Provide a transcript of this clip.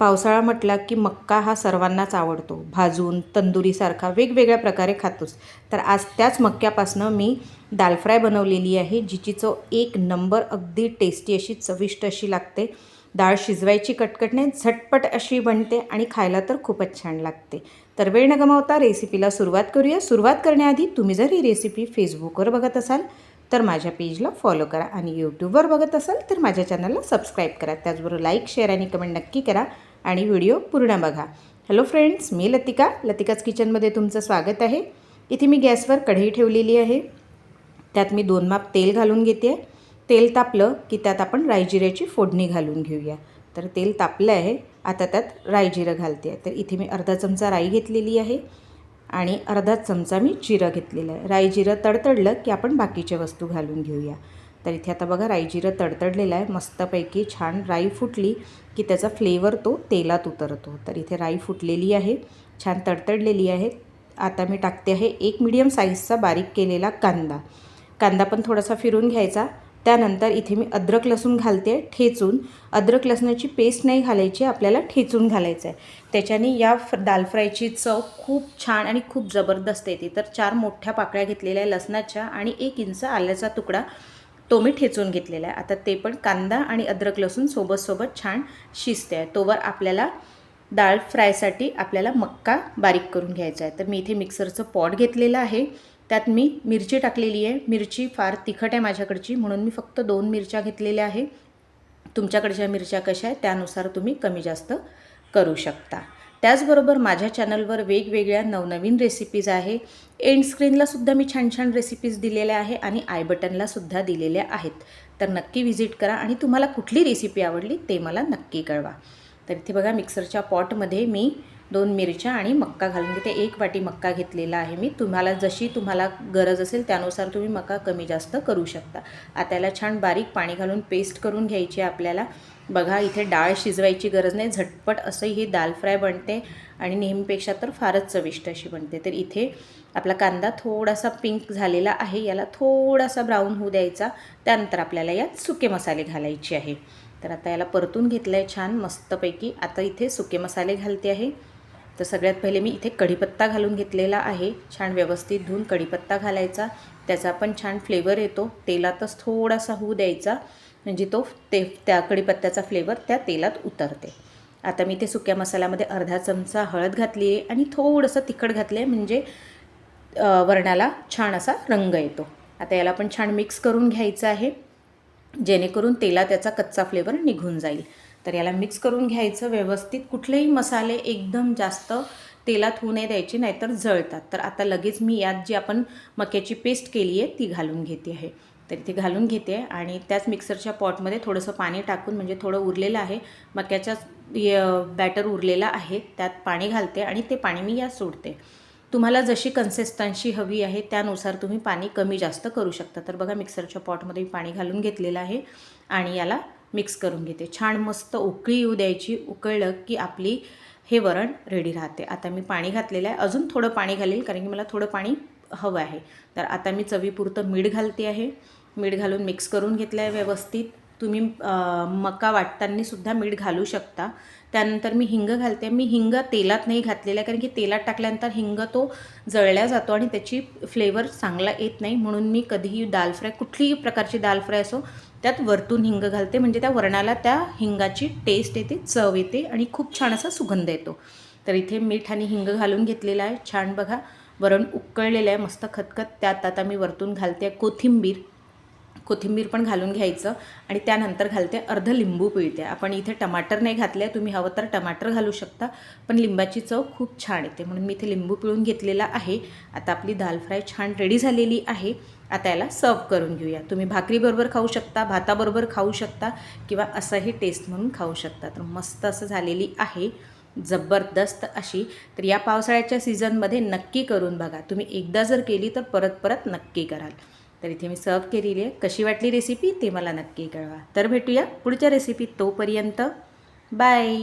पावसाळा म्हटला की मक्का हा सर्वांनाच आवडतो. भाजून तंदुरीसारखा वेगवेगळ्या प्रकारे खातोच तर आज त्याच मक्क्यापासनं मी दाल फ्राय बनवलेली आहे जिची चव एक नंबर अगदी टेस्टी अशी चविष्ट अशी लागते. डाळ शिजवायची कटकट नाही झटपट अशी बनते आणि खायला तर खूपच छान लागते. तर वेळ न गमावता रेसिपीला सुरुवात करूया. सुरुवात करण्याआधी तुम्ही जर ही रेसिपी फेसबुकवर बघत असाल तर माझ्या पेजला फॉलो करा आणि यूट्यूबवर बघत असाल तर माझ्या चॅनलला सबस्क्राईब करा. त्याचबरोबर लाईक शेअर आणि कमेंट नक्की करा आणि व्हिडिओ पूर्ण बघा. हॅलो फ्रेंड्स मी लतिका. लतिकाच किचनमध्ये तुमचं स्वागत आहे. इथे मी गॅसवर कढई ठेवलेली आहे. त्यात मी दोन माप तेल घालून घेते. तेल तापलं की त्यात आपण रायजिऱ्याची फोडणी घालून घेऊया. तर तेल तापलं आहे आता त्यात रायजिरं घालते. आहे तर इथे मी अर्धा चमचा राई घेतलेली आहे. आणि अर्धा चमचा मी जिरं घेतलेलं आहे. राई जिरं तडतडलं की आपण बाकीच्या वस्तू घालून घेऊया. तर इथे आता बघा राई जिरं तडतडलेलं आहे. मस्तपैकी छान राई फुटली की त्याचा फ्लेवर तो तेलात उतरतो. तर इथे राई फुटलेली आहे छान तडतडलेली आहे. आता मी टाकते आहे एक मिडियम साईजचा बारीक केलेला कांदा. कांदा पण थोडासा फिरून घ्यायचा. त्यानंतर इथे मी अद्रक लसूण घालते ठेचून. अद्रक लसणाची पेस्ट नाही घालायची आपल्याला ठेचून घालायचं आहे त्याच्याने या फ दाल फ्रायची चव खूप छान आणि खूप जबरदस्त येते. तर चार मोठ्या पाकळ्या घेतलेल्या आहे लसणाच्या आणि एक इंच आल्याचा तुकडा तो मी ठेचून घेतलेला आहे. आता ते पण कांदा आणि अद्रक लसूण सोबत सोबत छान शिजते आहे. तोवर आपल्याला डाळ फ्रायसाठी आपल्याला मक्का बारीक करून घ्यायचा आहे. तर मी इथे मिक्सरचं पॉट घेतलेलं आहे. त्यात मी मिरची टाकलेली आहे. मिरची फार तिखट आहे माझ्याकडची. म्हणून मी फक्त दोन मिरच्या घेतलेल्या आहे. तुमच्याकडच्या मिरच्या कशा आहेत त्यानुसार तुम्ही कमी जास्त करू शकता. त्याचबरोबर माझ्या चॅनलवर वेगवेगळ्या नवनवीन रेसिपीज आहे. एंड स्क्रीनलासुद्धा मी छान छान रेसिपीज दिलेल्या आहे आणि आय बटनलासुद्धा दिलेल्या आहेत. तर नक्की व्हिजिट करा आणि तुम्हाला कुठली रेसिपी आवडली ते मला नक्की कळवा. तर इथे बघा मिक्सरच्या पॉटमध्ये मी दोन मिरच्या आणि मक्का घालून घेते. एक वाटी मक्का घेतलेला आहे मी. तुम्हाला जशी तुम्हाला गरज असेल त्यानुसार तुम्ही मका कमी जास्त करू शकता. आता याला छान बारीक पाणी घालून पेस्ट करून घ्यायची आहे आपल्याला. बघा इथे डाळ शिजवायची गरज नाही. झटपट असंही ही दाल फ्राय बनते आणि नेहमीपेक्षा तर फारच चविष्ट अशी बनते. तर इथे आपला कांदा थोडासा पिंक झालेला आहे. याला थोडासा ब्राऊन होऊ द्यायचा. त्यानंतर आपल्याला यात सुके मसाले घालायचे आहे. तर आता याला परतून घेतलं आहे छान मस्तपैकी. आता इथे सुके मसाले घालते आहे. तर सगळ्यात पहिले मी इथे कढीपत्ता घालून घेतलेला आहे. छान व्यवस्थित धुवून कढीपत्ता घालायचा. त्याचा पण छान फ्लेवर येतो. तेलातच थोडासा होऊ द्यायचा. म्हणजे तो ते त्या कढीपत्त्याचा फ्लेवर त्या तेलात उतरते. आता मी ते सुक्या मसाल्यामध्ये अर्धा चमचा हळद घातली आहे आणि थोडंसं तिखट घातलं आहे म्हणजे वरणाला छान असा रंग येतो. आता याला पण छान मिक्स करून घ्यायचं आहे. जेणेकरून तेला त्याचा कच्चा फ्लेवर निघून जाईल. तर याला मिक्स करून घ्यायचं. व्यवस्थित कुठलेही मसाले एकदम जास्त तेलात होऊ नये द्यायचे नाहीतर जळतात. तर आता लगेच मी यात जी आपण मक्याची पेस्ट केली आहे ती घालून घेते आहे. तर इथे घालून घेते आहे आणि त्याच मिक्सरच्या पॉटमध्ये थोडंसं पाणी टाकून म्हणजे थोडं उरलेलं आहे. मक्याच्याच बॅटर उरलेला आहे. त्यात पाणी घालते आणि ते पाणी मी यात सोडते. तुम्हाला जशी कन्सिस्टन्सी हवी आहे त्यानुसार तुम्ही पाणी कमी जास्त करू शकता. तर बघा मिक्सरच्या पॉटमध्ये पाणी घालून घेतलेलं आहे आणि याला मिक्स करून घेते. छान मस्त उकळी येऊ द्यायची. उकळलं की आपली हे वरण रेडी राहते. आता मी पाणी घातलेलं आहे. अजून थोडं पाणी घालेल कारण की मला थोडं पाणी हवं आहे. तर आता मी चवीपुरतं मीठ घालते आहे. मीठ घालून मिक्स करून घेतलं आहे व्यवस्थित. तुम्ही मका वाटतानासुद्धा मीठ घालू शकता. त्यानंतर मी हिंग घालते. मी हिंग तेलात नाही घातलेला आहे कारण की तेलात टाकल्यानंतर हिंग तो जळल्या जातो आणि त्याची फ्लेवर चांगला येत नाही. म्हणून मी कधीही दाल फ्राय कुठलीही प्रकारची दाल फ्राय असो त्यात वरतून हिंग घालते. म्हणजे त्या वरणाला त्या हिंगाची टेस्ट येते चव येते आणि खूप छान असा सुगंध येतो. तर इथे मीठ आणि हिंग घालून घेतलेला आहे. छान बघा. वरण उकळलेलं आहे. मस्त खतखत. त्यात आता मी वरतून घालते कोथिंबीर. कोथिंबीर पण घालून घ्यायचं आणि त्यानंतर घालते अर्ध लिंबू पिळते. आपण इथे टमाटर नाही घातले तुम्ही हवं तर टमाटर घालू शकता पण लिंबाची चव खूप छान येते. म्हणून मी इथे लिंबू पिळून घेतलेला आहे. आता आपली दाल फ्राय छान रेडी झालेली आहे. आता याला सर्व करून घेऊया. तुम्ही भाकरीबरोबर खाऊ शकता भाताबरोबर खाऊ शकता किंवा असंही टेस्ट म्हणून खाऊ शकता. तर मस्त असं झालेली आहे. जबरदस्त अशी. तर या पावसाळ्याच्या सीझनमध्ये नक्की करून बघा. तुम्ही एकदा जर केली तर परत परत नक्की कराल. तर इथे मी सर्व केलेली आहे. कशी वाटली रेसिपी ते मला नक्की कळवा. तर भेटूया पुढच्या रेसिपीत तोपर्यंत. बाय